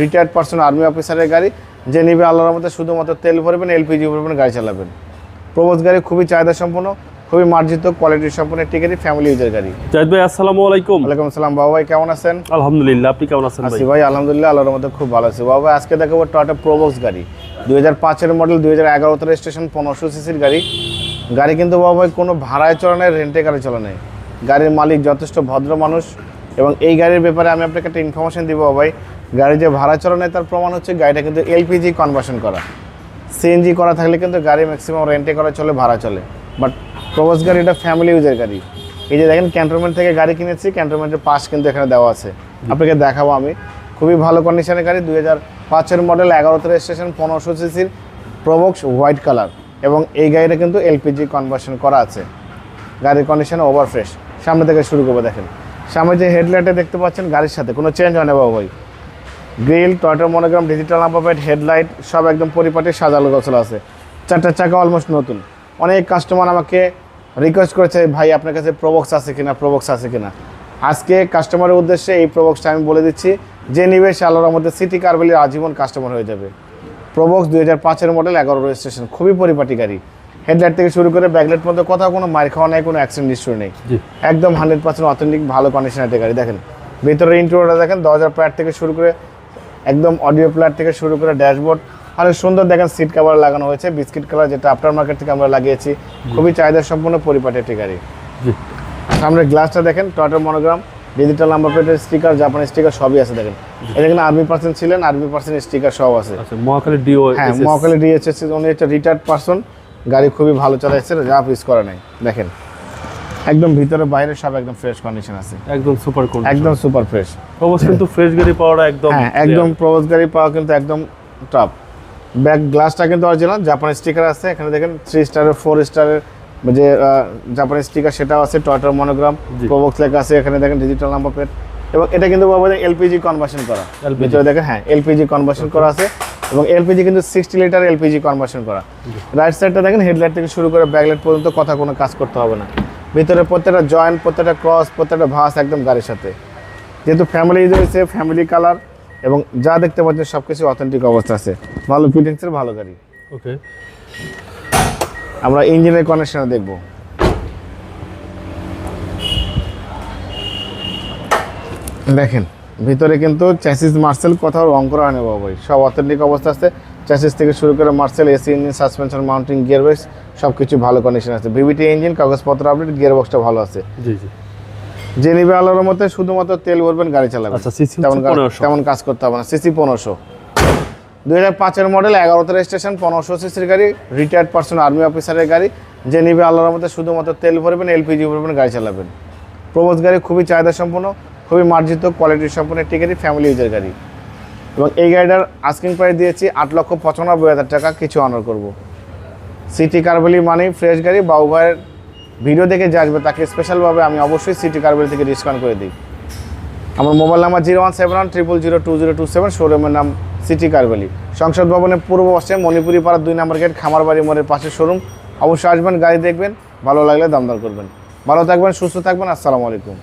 Retired person army অফিসারের গাড়ি যে নিবে আল্লাহর মধ্যে শুধুমাত্র তেল ভরবেন এলপিজি ভরবেন গাড়ি চালাবেন। প্রবোজ গাড়ি খুবই চাহিদা সম্পন্ন খুবই মার্জিত কোয়ালিটি সম্পন্ন একটি গাড়ি ফ্যামিলি ইউজের গাড়ি। জাহিদ ভাই আসসালামু আলাইকুম। ওয়ালাইকুম আসসালাম বাবা ভাই কেমন আছেন? আলহামদুলিল্লাহ আপনি কেমন আছেন ভাই? ভাই আলহামদুলিল্লাহ আল্লাহর মধ্যে খুব ভালো আছি। বাবা ভাই আজকে দেখাবো টয়টা প্রোবক্স গাড়ি। দুই হাজার পাঁচের মডেল দুই হাজার এগারোতে রেজিস্ট্রেশন পনেরোশো সিসির গাড়ি। গাড়ি কিন্তু বাবা ভাই কোনো ভাড়ায় চলে নেই রেন্টে গাড়ি চলে নেই। গাড়ির মালিক যথেষ্ট ভদ্র মানুষ। এবং এই গাড়ির ব্যাপারে আমি আপনাকে একটা ইনফরমেশন দিব ভাই গাড়ি যে ভাড়া চলে নেই তার প্রমাণ হচ্ছে গাড়িটা কিন্তু এলপিজি কনভার্সন করা। সিএনজি করা থাকলে কিন্তু গাড়ি ম্যাক্সিমাম রেন্টে করা চলে, ভাড়া চলে। বাট প্রবাস গাড়ি এটা ফ্যামিলি ইউজের গাড়ি। এই যে দেখেন ক্যান্টনমেন্ট থেকে গাড়ি কিনেছি ক্যান্টনমেন্টের পাশ কিন্তু এখানে দেওয়া আছে। আপনাকে দেখাবো আমি। খুবই ভালো কন্ডিশনের গাড়ি, দুই হাজার পাঁচের মডেল এগারোতে রেজিস্ট্রেশন পনেরোশো সিসির প্রবক্স হোয়াইট কালার এবং এই গাড়িটা কিন্তু এলপিজি কনভার্সন করা আছে। গাড়ির কন্ডিশন ওভার ফ্রেশ সামনে থেকে শুরু করব, দেখেন। সামনে যে হেডলাইটে দেখতে পাচ্ছেন, গাড়ির সাথে, কোনো চেঞ্জ হয় না বাবু ভাই। গ্রিল টয়টার মনোগ্রাম ডিজিটাল নাম্বার হেডলাইট সব একদম পরিপাটি সাজালো গোছালো আছে। চারটা চাকা অলমোস্ট নতুন। অনেক কাস্টমার আমাকে রিকোয়েস্ট করেছে, ভাই, আপনার কাছে প্রবক্স আছে কিনা প্রবক্স আছে কিনা? আজকে কাস্টমারের উদ্দেশ্যে এই প্রবক্সটা আমি বলে দিচ্ছি, যে নিবে সে আল্লাহর মধ্যে সিটি কারবেলির আজীবন কাস্টমার হয়ে যাবে। প্রবক্স দুই হাজার পাঁচের মডেল এগারো রেজিস্ট্রেশন খুবই পরিপাটি গাড়ি। হেডলাইট থেকে শুরু করে ব্যাকলাইট পর্যন্ত কোথাও কোনো মার খাওয়া নেই কোনো অ্যাক্সিডেন্ট হিস্ট্রি নেই। একদম হান্ড্রেড পার্সেন্ট অথেন্টিক ভালো কন্ডিশনের একটা গাড়ি। দেখেন ভিতরের ইন্টেরিয়রটা দেখেন দরজার প্যাড থেকে শুরু করে একদম অডিও প্লেয়ার থেকে শুরু করে ড্যাশবোর্ড অনেক সুন্দর দেখেন সিট কাভার লাগানো হয়েছে বিস্কিট কালার যেটা আফটার মার্কেট থেকে আমরা লাগিয়েছি। খুবই চাহিদা সম্পূর্ণ পরিপাটি একটি গাড়ি। জি। সামনের গ্লাসটা দেখেন টয়টার মনোগ্রাম ডিজিটাল নাম্বার প্লেটের স্টিকার জাপানি স্টিকার সবই আছে দেখেন। এটা কিন্তু আর্মি পার্সন ছিলেন আর্মি পার্সন স্টিকার সব আছে। আচ্ছা মহাখালী ডিও হ্যাঁ মহাকালী ডিএচএস উনি একটা রিটায়ার্ড পার্সন গাড়ি খুবই ভালো চালাচ্ছে যা ইউজ করে নাই। দেখেন একদম ভিতরে বাইরে সব একদম ফ্রেশ কন্ডিশন আছে। একদম সুপার কোন একদম সুপার ফ্রেশ অবশ্য কিন্তু ফ্রেশ গাড়ি পাওয়াটা একদম হ্যাঁ একদম প্রবাস গাড়ি পাওয়া কিন্তু একদম টপ ব্যাক গ্লাসটা কিন্তু অরিজিনাল জাপানি স্টিকার আছে। এখানে দেখেন থ্রি স্টারের ফোর স্টারের যে জাপানি স্টিকার সেটাও আছে টয়টার মনোগ্রাম। প্রবক্স লেখা আছে এখানে দেখেন ডিজিটাল নাম্বার প্লেট এবং এটা কিন্তু বাবা এলপিজি কনভার্সন করা। ভিতরে দেখেন হ্যাঁ এলপিজি কনভার্সন করা আছে। এবং এলপিজি কিন্তু সিক্সটি লিটার এলপিজি কনভার্সন করা। রাইট সাইডটা দেখেন হেডলাইট থেকে শুরু করে ব্যাকলাইট পর্যন্ত কথা কোনো কাজ করতে হবে না। ভিতরে প্রত্যেকটা জয়েন্ট প্রত্যেকটা ক্রস প্রত্যেকটা ভাস একদম গাড়ির সাথে। যেহেতু ফ্যামিলি হয়েছে ফ্যামিলি কালার এবং যা দেখতে পাচ্ছেন সব কিছু অথেন্টিক অবস্থা আছে। ভালো ফিটিংসের ভালো গাড়ি। ওকে। আমরা ইঞ্জিনের কানেকশনে দেখব। দেখেন ভিতরে কিন্তু চ্যাসিস মার্সেল কোথাও রং করা হয়নি বাবা ভাই। সব অথেন্টিক অবস্থা আছে। চ্যাসিস থেকে শুরু করে Marcel AC engine suspension mounting gear box সব কিছু ভালো কন্ডিশন আছে। ভিভিটি ইঞ্জিন কাগজপত্র আপডেট গিয়ার বক্সটা ভালো আছে। জি জি। যে নিবে আলোর মতে শুধুমাত্র তেল ভরবেন গাড়ি চালাবেন। আচ্ছা, তেমন কাজ- 1500 তেমন কাজ করতে হবে না। সিসি পনেরোশো। দুই হাজার পাঁচের মডেল এগারোতে রেজিস্ট্রেশন পনেরোশো সিসির গাড়ি রিটায়ার্ড পার্সন আর্মি অফিসারের গাড়ি। যে নিবে আল্লাহর মধ্যে শুধুমাত্র তেল ভরবেন এলপিজি ভরবেন গাড়ি চালাবেন। প্রবোজ গাড়ি খুবই চাহিদা সম্পন্ন খুবই মার্জিত কোয়ালিটি সম্পন্ন একটি গাড়ি ফ্যামিলি ইউজের গাড়ি। এবং এই গাড়িটার আস্কিং প্রাইস দিয়েছি আট লক্ষ পঁচানব্বই হাজার টাকা, কিছু অনার করব। সিটি কারবলি মানে ফ্রেশ গাড়ি, বাবু ভাইয়ের ভিডিও দেখে যে আসবে তাকে স্পেশালভাবে আমি অবশ্যই সিটি কারবলি থেকে ডিসকাউন্ট করে দিই। আমার mobile number zero one seven one triple zero two zero two seven শোরুমের নাম সিটি কারবালি সংসদ ভবনের পূর্ব পাশে মণিপুরি পাড়ার দুই নম্বর গেট, খামারবাড়ি মোড়ের পাশে শোরুম অবশ্যই আসবেন, গাড়ি দেখবেন, ভালো লাগলে দামদার করবেন। ভালো থাকবেন, সুস্থ থাকবেন, আসসালামু আলাইকুম।